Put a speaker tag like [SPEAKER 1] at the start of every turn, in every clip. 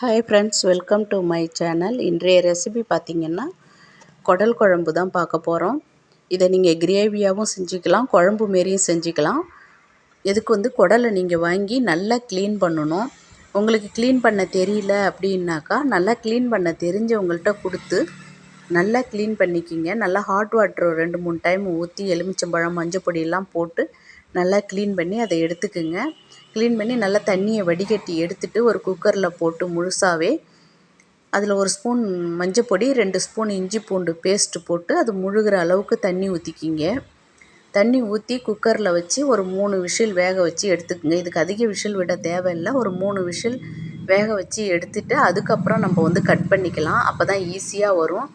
[SPEAKER 1] Hi friends welcome to my channel இன்றைய recipe பார்த்திங்கன்னா குடல் குழம்பு தான் பார்க்க போகிறோம் இதை நீங்கள் கிரேவியாகவும் செஞ்சுக்கலாம் குழம்பு மாரியும் செஞ்சுக்கலாம். இதுக்கு வந்து குடலை நீங்கள் வாங்கி நல்லா க்ளீன் பண்ணணும். உங்களுக்கு க்ளீன் பண்ண தெரியல அப்படின்னாக்கா நல்லா க்ளீன் பண்ண தெரிஞ்சவங்கள்ட்ட கொடுத்து நல்லா க்ளீன் பண்ணிக்கிங்க. நல்லா ஹாட் வாட்டர் ரெண்டு மூணு டைம் ஊற்றி எலுமிச்சம்பழம் மஞ்சள் பொடியெல்லாம் போட்டு நல்லா க்ளீன் பண்ணி அதை எடுத்துக்குங்க. க்ளீன் பண்ணி நல்லா தண்ணியை வடிகட்டி எடுத்துட்டு ஒரு குக்கரில் போட்டு முழுசாகவே அதில் ஒரு ஸ்பூன் மஞ்சப்பொடி ரெண்டு ஸ்பூன் இஞ்சி பூண்டு பேஸ்ட்டு போட்டு அது முழுகிற அளவுக்கு தண்ணி ஊற்றிக்கிங்க தண்ணி ஊற்றி குக்கரில் வச்சு ஒரு மூணு விஷில் வேக வச்சு எடுத்துக்கோங்க. இதுக்கு அதிக விஷில் விட தேவையில்லை. ஒரு மூணு விஷில் வேக வச்சு எடுத்துட்டு அதுக்கப்புறம் நம்ம வந்து கட் பண்ணிக்கலாம். அப்போ தான் ஈஸியாக வரும்.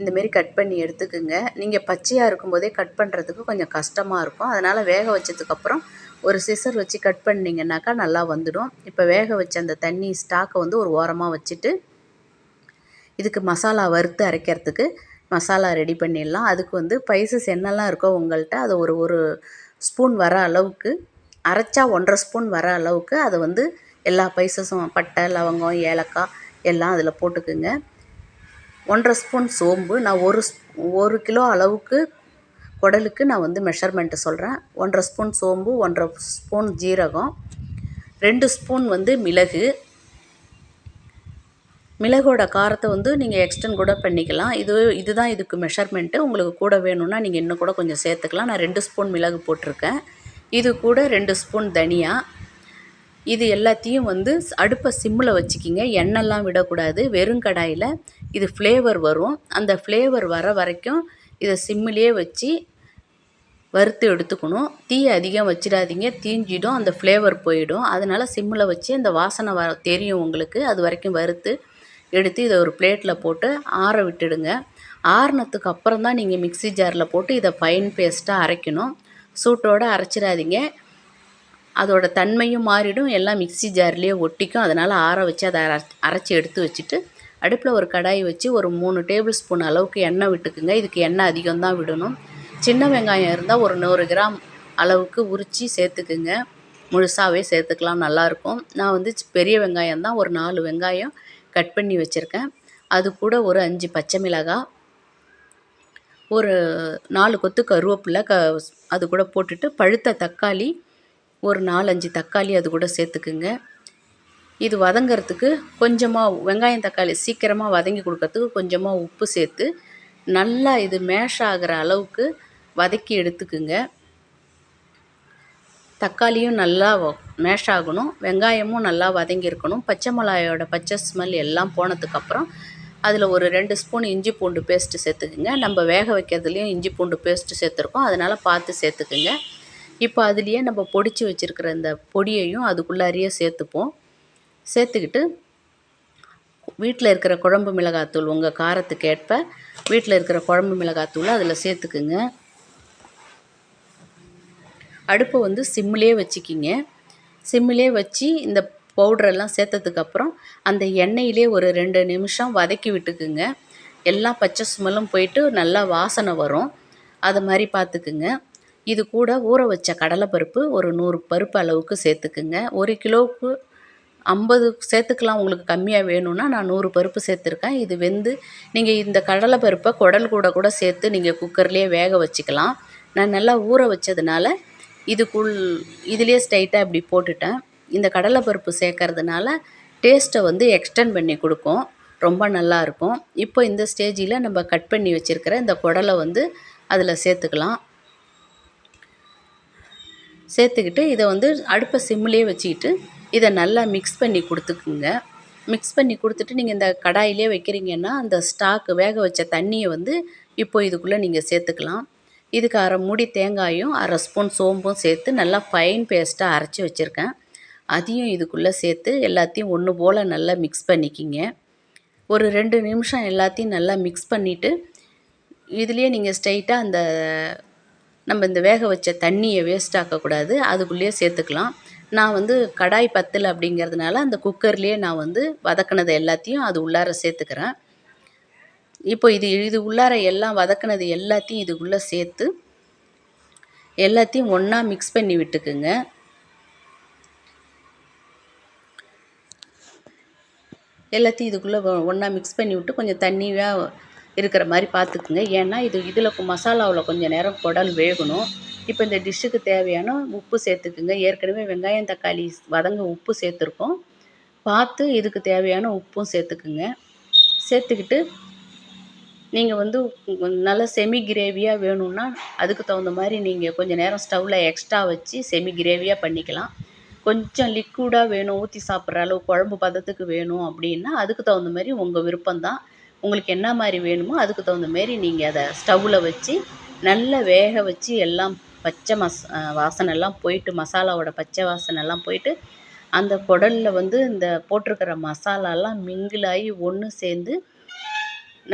[SPEAKER 1] இந்தமாரி கட் பண்ணி எடுத்துக்கோங்க. நீங்கள் பச்சையாக இருக்கும்போதே கட் பண்ணுறதுக்கு கொஞ்சம் கஷ்டமாக இருக்கும். அதனால் வேக வச்சதுக்கப்புறம் ஒரு சிசர் வச்சு கட் பண்ணிங்கனாக்கா நல்லா வந்துடும். இப்போ வேக வச்ச அந்த தண்ணி ஸ்டாக்கை வந்து ஒரு ஓரமாக வச்சுட்டு இதுக்கு மசாலா வறுத்து அரைக்கிறதுக்கு மசாலா ரெடி பண்ணிடலாம். அதுக்கு வந்து பைசஸ் என்னெல்லாம் இருக்கோ உங்கள்கிட்ட அதை ஒரு ஒரு ஸ்பூன் வர அளவுக்கு அரைச்சா ஒன்றரை ஸ்பூன் வர அளவுக்கு அதை வந்து எல்லா பைசஸும் பட்டை லவங்கம் ஏலக்காய் எல்லாம் அதில் போட்டுக்குங்க. ஒன்றரை ஸ்பூன் சோம்பு. நான் ஒரு ஒரு கிலோ அளவுக்கு குடலுக்கு நான் வந்து மெஷர்மெண்ட்டு சொல்கிறேன் ஒன்றரை ஸ்பூன் சோம்பு ஒன்றரை ஸ்பூன் ஜீரகம் ரெண்டு ஸ்பூன் வந்து மிளகு. மிளகோட காரத்தை வந்து நீங்கள் எக்ஸ்டன் கூட பண்ணிக்கலாம். இது இதுதான் இதுக்கு மெஷர்மெண்ட்டு உங்களுக்கு கூட வேணும்னா நீங்கள் இன்னும் கூட கொஞ்சம் சேர்த்துக்கலாம். நான் ரெண்டு ஸ்பூன் மிளகு போட்டிருக்கேன். இது கூட ரெண்டு ஸ்பூன் தனியா. இது எல்லாத்தையும் வந்து அடுப்பை சிம்மில் வச்சுக்கிங்க. எண்ணெய்லாம் விடக்கூடாது. வெறும் கடாயில் இது ஃப்ளேவர் வரும். அந்த ஃப்ளேவர் வர வரைக்கும் இதை சிம்மிலே வச்சு வறுத்து எடுத்துக்கணும். தீ அதிகம் வச்சிடாதீங்க. தீஞ்சிடும் அந்த ஃப்ளேவர் போயிடும். அதனால் சிம்மில் வச்சு அந்த வாசனை வர தெரியும் உங்களுக்கு. அது வரைக்கும் வறுத்து எடுத்து இதை ஒரு பிளேட்டில் போட்டு ஆற விட்டுடுங்க. ஆறினத்துக்கு அப்புறம் தான் நீங்கள் மிக்ஸி ஜாரில் போட்டு இதை ஃபைன் பேஸ்ட்டாக அரைக்கணும். சூட்டோடு அரைச்சிடாதீங்க. அதோட தன்மையும் மாறிடும். எல்லாம் மிக்ஸி ஜார்லேயே ஒட்டிக்கும். அதனால் ஆற வச்சு அதை அரைச்சி எடுத்து வச்சுட்டு அடுப்பில் ஒரு கடாய் வச்சு ஒரு மூணு டேபிள் ஸ்பூன் அளவுக்கு எண்ணெய் விட்டுக்குங்க. இதுக்கு எண்ணெய் அதிகம் தான் விடணும். சின்ன வெங்காயம் இருந்தால் ஒரு நூறு கிராம் அளவுக்கு உரித்து சேர்த்துக்குங்க. முழுசாகவே சேர்த்துக்கலாம் நல்லாயிருக்கும். நான் வந்து பெரிய வெங்காயம் தான் ஒரு நாலு வெங்காயம் கட் பண்ணி வச்சுருக்கேன். அது கூட ஒரு அஞ்சு பச்சை மிளகாய் ஒரு நாலு கொத்து கருவேப்பிலை க அது கூட போட்டுட்டு பழுத்த தக்காளி ஒரு நாலஞ்சு தக்காளி அது கூட சேர்த்துக்குங்க. இது வதங்கிறதுக்கு கொஞ்சமாக வெங்காயம் தக்காளி சீக்கிரமாக வதங்கி கொடுக்கறதுக்கு கொஞ்சமாக உப்பு சேர்த்து நல்லா இது மேஷ் ஆகிற அளவுக்கு வதக்கி எடுத்துக்குங்க. தக்காளியும் நல்லா மேஷ் ஆகணும். வெங்காயமும் நல்லா வதங்கியிருக்கணும் பச்சை மிளகாயோட பச்சை ஸ்மெல் எல்லாம் போனதுக்கப்புறம் அதில் ஒரு ரெண்டு ஸ்பூன் இஞ்சி பூண்டு பேஸ்ட்டு சேர்த்துக்குங்க. நம்ம வேக வைக்கிறதுலையும் இஞ்சி பூண்டு பேஸ்ட்டு சேர்த்துருக்கோம். அதனால் பார்த்து சேர்த்துக்குங்க. இப்போ அதுலேயே நம்ம பொடிச்சு வச்சுருக்கிற இந்த பொடியையும் அதுக்குள்ளாரியே சேர்த்துப்போம். சேர்த்துக்கிட்டு வீட்டில் இருக்கிற குழம்பு மிளகாத்தூள் உங்கள் காரத்துக்கு ஏற்ப வீட்டில் இருக்கிற குழம்பு மிளகாத்தூளை அதில் சேர்த்துக்குங்க. அடுப்பை வந்து சிம்மிலே வச்சுக்கிங்க. சிம்மிலே வச்சு இந்த பவுடரெல்லாம் சேர்த்ததுக்கப்புறம் அந்த எண்ணெயிலே ஒரு ரெண்டு நிமிஷம் வதக்கி விட்டுக்குங்க. எல்லா பச்சை ஸ்மெல்லும் போயிட்டு நல்லா வாசனை வரும். அது மாதிரி பார்த்துக்குங்க. இது கூட ஊற வச்ச கடலைப்பருப்பு ஒரு நூறு பருப்பு அளவுக்கு சேர்த்துக்குங்க. ஒரு கிலோவுக்கு ஐம்பது சேர்த்துக்கலாம் உங்களுக்கு கம்மியாக வேணும்னா நான் நூறு பருப்பு சேர்த்துருக்கேன். இது வெந்து நீங்கள் இந்த கடலைப்பருப்பை குடல் கூட கூட சேர்த்து நீங்கள் குக்கர்லேயே வேக வச்சுக்கலாம். நான் நல்லா ஊற வச்சதுனால இதுக்குள் இதுலேயே ஸ்ட்ரைட்டாக இப்படி போட்டுட்டேன். இந்த கடலைப்பருப்பு சேர்க்கறதுனால டேஸ்ட்டை வந்து எக்ஸ்டெண்ட் பண்ணி கொடுக்கும். ரொம்ப நல்லாயிருக்கும் இப்போ இந்த ஸ்டேஜில் நம்ம கட் பண்ணி வச்சுருக்கிற இந்த குடலை வந்து அதில் சேர்த்துக்கலாம். சேர்த்துக்கிட்டு இதை வந்து அடுப்பை சிம்லேயே வச்சுக்கிட்டு இதை நல்லா மிக்ஸ் பண்ணி கொடுத்துக்குங்க. மிக்ஸ் பண்ணி கொடுத்துட்டு நீங்கள் இந்த கடாயிலே வைக்கிறீங்கன்னா அந்த ஸ்டாக்கு வேக வச்ச தண்ணியை வந்து இப்போ இதுக்குள்ளே நீங்கள் சேர்த்துக்கலாம். இதுக்கு அரை மூடி தேங்காயும் அரை ஸ்பூன் சோம்பும் சேர்த்து நல்லா ஃபைன் பேஸ்ட்டாக அரைச்சி வச்சுருக்கேன். அதையும் இதுக்குள்ளே சேர்த்து எல்லாத்தையும் ஒன்று போல் நல்லா மிக்ஸ் பண்ணிக்கிங்க. ஒரு ரெண்டு நிமிஷம் எல்லாத்தையும் நல்லா மிக்ஸ் பண்ணிவிட்டு இதுலேயே நீங்கள் ஸ்ட்ரைட்டாக அந்த நம்ம இந்த வேக வச்ச தண்ணியை வேஸ்ட் ஆக்கக்கூடாது. அதுக்குள்ளேயே சேர்த்துக்கலாம். நான் வந்து கடாய் பத்தலை அப்படிங்கிறதுனால அந்த குக்கர்லேயே நான் வந்து வதக்கினது எல்லாத்தையும் அது உள்ளார சேர்த்துக்கிறேன். இப்போ இது இது உள்ளார எல்லாம் வதக்கினது எல்லாத்தையும் இதுக்குள்ளே சேர்த்து எல்லாத்தையும் ஒன்றா மிக்ஸ் பண்ணி விட்டுக்குங்க. எல்லாத்தையும் இதுக்குள்ளே ஒன்றா மிக்ஸ் பண்ணி விட்டு கொஞ்சம் தண்ணியாக இருக்கிற மாதிரி பார்த்துக்குங்க. ஏன்னா இது இதில் மசாலாவில் கொஞ்சம் நேரம் குடல் வேகணும். இப்போ இந்த டிஷ்ஷுக்கு தேவையான உப்பு சேர்த்துக்குங்க. ஏற்கனவே வெங்காயம் தக்காளி வதங்க உப்பு சேர்த்துருக்கோம். பார்த்து இதுக்கு தேவையான உப்பும் சேர்த்துக்குங்க. சேர்த்துக்கிட்டு நீங்கள் வந்து நல்லா செமி கிரேவியாக வேணும்னா அதுக்கு தகுந்த மாதிரி நீங்கள் கொஞ்சம் நேரம் ஸ்டவ்வில் எக்ஸ்ட்ரா வச்சு செமி கிரேவியாக பண்ணிக்கலாம். கொஞ்சம் லிக்விடாக வேணும் ஊற்றி சாப்பிட்ற அளவு குழம்பு பதத்துக்கு வேணும் அப்படின்னா அதுக்கு தகுந்த மாதிரி உங்கள் விருப்பம்தான். உங்களுக்கு என்ன மாதிரி வேணுமோ அதுக்கு தகுந்த மாரி நீங்கள் அதை ஸ்டவ்வில் வச்சு நல்லா வேக வச்சு எல்லாம் பச்சை மஸ் வாசனைலாம் போயிட்டு மசாலாவோட பச்சை வாசனைலாம் போயிட்டு அந்த குடலில் வந்து இந்த போட்டிருக்கிற மசாலாலாம் மிங்கிள் ஆகி ஒன்று சேர்ந்து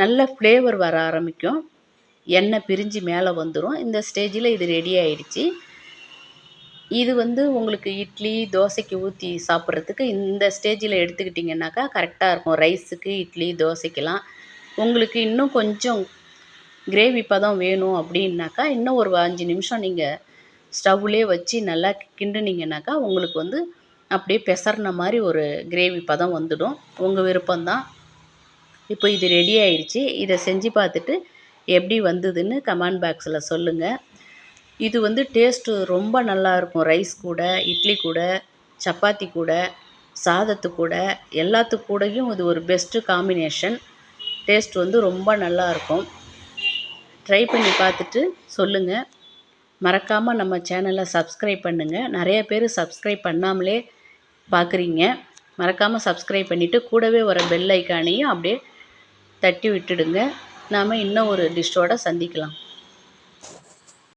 [SPEAKER 1] நல்ல ஃப்ளேவர் வர ஆரம்பிக்கும். எண்ணெய் பிரிஞ்சு மேலே வந்துடும் இந்த ஸ்டேஜில் இது ரெடி ஆயிடுச்சு. இது வந்து உங்களுக்கு இட்லி தோசைக்கு ஊற்றி சாப்பிட்றதுக்கு இந்த ஸ்டேஜில் எடுத்துக்கிட்டிங்கனாக்கா கரெக்டாக இருக்கும். ரைஸுக்கு இட்லி தோசைக்கெலாம் உங்களுக்கு இன்னும் கொஞ்சம் கிரேவி பதம் வேணும் அப்படின்னாக்கா இன்னும் ஒரு அஞ்சு நிமிஷம் நீங்கள் ஸ்டவ்லேயே வச்சு நல்லா கிண்டுனீங்கனாக்கா உங்களுக்கு வந்து அப்படியே பெசர்ன மாதிரி ஒரு கிரேவி பதம் வந்துடும். உங்கள் விருப்பம்தான். இப்போ இது ரெடி ஆயிடுச்சு இதை செஞ்சு பார்த்துட்டு எப்படி வந்ததுன்னு கமெண்ட் பாக்ஸில் சொல்லுங்கள் இது வந்து டேஸ்ட்டு ரொம்ப நல்லாயிருக்கும் ரைஸ் கூட இட்லி கூட சப்பாத்தி கூட சாதத்து கூட எல்லாத்து கூடயும் இது ஒரு பெஸ்ட்டு காம்பினேஷன் டேஸ்ட் வந்து ரொம்ப நல்லாயிருக்கும் ட்ரை பண்ணி பார்த்துட்டு சொல்லுங்கள் மறக்காமல் நம்ம சேனலை சப்ஸ்கிரைப் பண்ணுங்கள் நிறைய பேர் சப்ஸ்கிரைப் பண்ணாமலே பார்க்குறீங்க. மறக்காமல் சப்ஸ்கிரைப் பண்ணிவிட்டு கூடவே வர பெல் ஐக்கானையும் அப்படியே தட்டி விட்டுடுங்க. நாம் இன்னும் ஒரு டிஷ்ஷோடு சந்திக்கலாம்.